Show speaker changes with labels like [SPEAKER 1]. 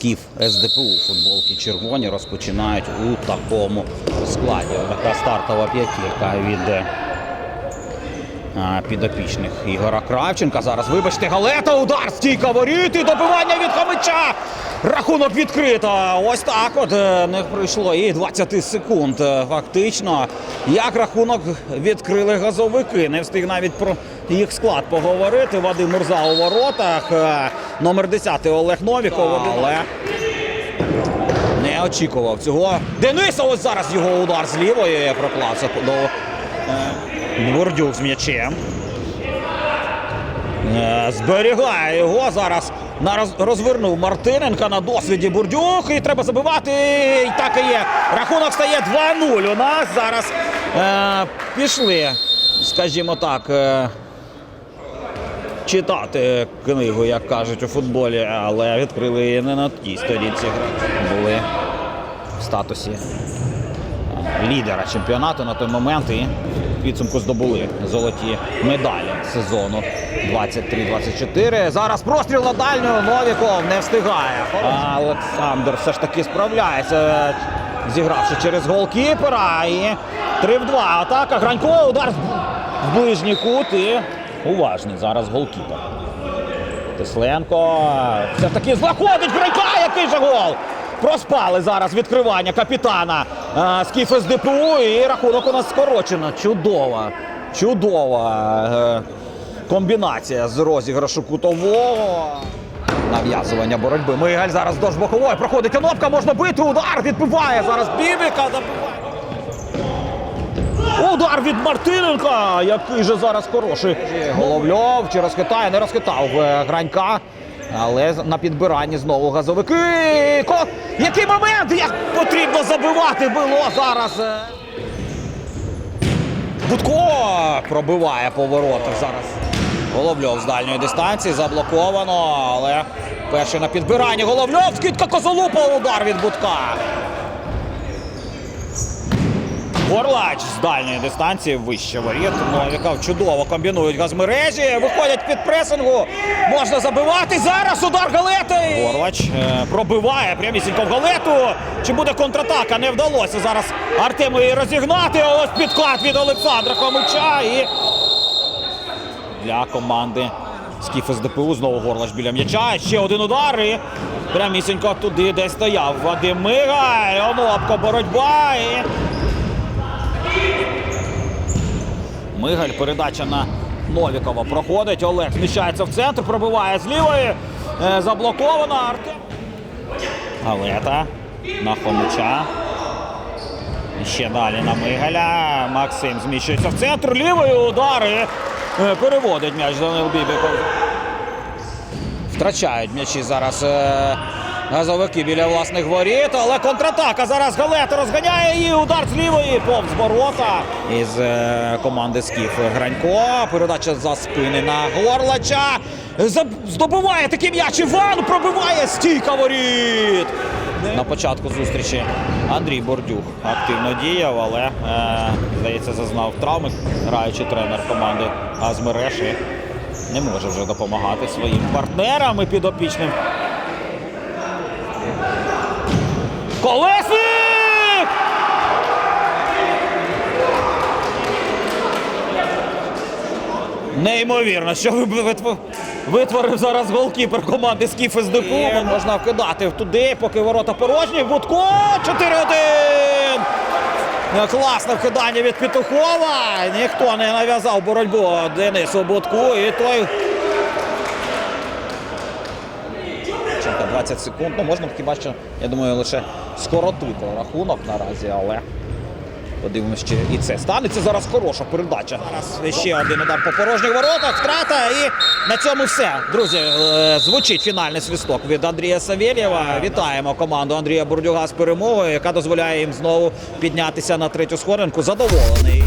[SPEAKER 1] Скіф СДПУ футболки червоні розпочинають у такому складі. Така стартова п'ятірка від е, підопічних Ігора Кравченка. Зараз, вибачте, галета, удар, стійка воріт і добивання від Хомича. Рахунок відкрито. Ось так от не пройшло і 20 секунд. е, Фактично, як рахунок відкрили газовики. Не встиг навіть про їх склад поговорити. Вадим Мурза у воротах. е, Номер 10 Олег Новіков. Але не очікував цього. Дениса ось зараз його удар з лівої проклався до е, Бурдюк з м'ячем. Зберігає його зараз. Розвернув Мартиненка на досвіді Бурдюк. І треба забивати. І так і є. Рахунок стає 2-0. У нас зараз е, пішли, скажімо так, е, читати книгу, як кажуть у футболі, але відкрили її не на тій сторінці. Були в статусі лідера чемпіонату на той момент і підсумку здобули золоті медалі сезону 23-24. Зараз простріл на дальню. Новіков не встигає. Олександр все ж таки справляється, зігравши через голкіпера. І 3 в 2. Атака. Гранько. Удар в ближній кут. І уважний зараз голкіпер. Тисленко все ж таки знаходить Грайка, який же гол! Проспали зараз відкривання капітана Скіф СДПУ і рахунок у нас скорочено. Чудова, чудова е, комбінація з розіграшу кутового. Нав'язування боротьби. Мигаль зараз до бокової проходить Онопка, можна бити, удар відбиває зараз Бібіка, забиває. Удар від Мартиненка, який же зараз хороший. Головльов чи розхитає, не розхитав е, Гранька. Але на підбиранні знову газовики. Ко... Який момент? Як потрібно забивати було зараз. е. Будко пробиває повороти зараз. Головльов з дальньої дистанції заблоковано, але перший на підбиранні. Головльов, скидка Козолупа, удар від Будка. Горлач з дальньої дистанції вище воріт. Новіков чудово комбінують газмережі. Виходять під пресингу. Можна забивати. Зараз удар галети. Горлач е, пробиває прямісінько в галету. Чи буде контратака? Не вдалося зараз Артему її розігнати. Ось підклад від Олександра Хомича. І для команди Скіф СДПУ знову горлач біля м'яча. Ще один удар. І прямісінько туди, де стояв Вадим Мигаль. Онопко боротьба. І Мигаль, передача на Новікова проходить. Олег зміщається в центр, пробиває з лівої. Е, Заблоковано. Артем. Галета на Хомича. Ще далі на Мигаля. Максим зміщується в центр. Лівої удари. Е, Переводить м'яч Данил Бібіков. Втрачають м'ячі зараз е, газовики біля власних воріт, але контратака зараз Галета розганяє її. Удар з лівої повз ворота із е, команди Скіф Гранько. Передача за спини на Горлача. Здобуває такий м'яч Іван, пробиває стійка воріт. На початку зустрічі Андрій Бордюх активно діяв, але е, здається, зазнав травми, граючи тренер команди Азмереш і не може вже допомагати своїм партнерам і підопічним. Колесник! Неймовірно, що ви витворив зараз голкіпер команди Скіф СДПУ. Можна вкидати туди, поки ворота порожні. Будко 4-1! Е, Класне вкидання від Петухова. Ніхто не нав'язав боротьбу Денису Будку. І той. 20 секунд. Ну, можна хіба що, я думаю, лише скоротити рахунок наразі, але подивимось, чи і це станеться. Зараз хороша передача. Зараз ще один удар по порожніх воротах. Втрата. І на цьому все. Друзі, е, звучить фінальний свисток від Андрія Савєлєва. Вітаємо команду Андрія Бурдюга з перемогою, яка дозволяє їм знову піднятися на третю сходинку. Задоволений.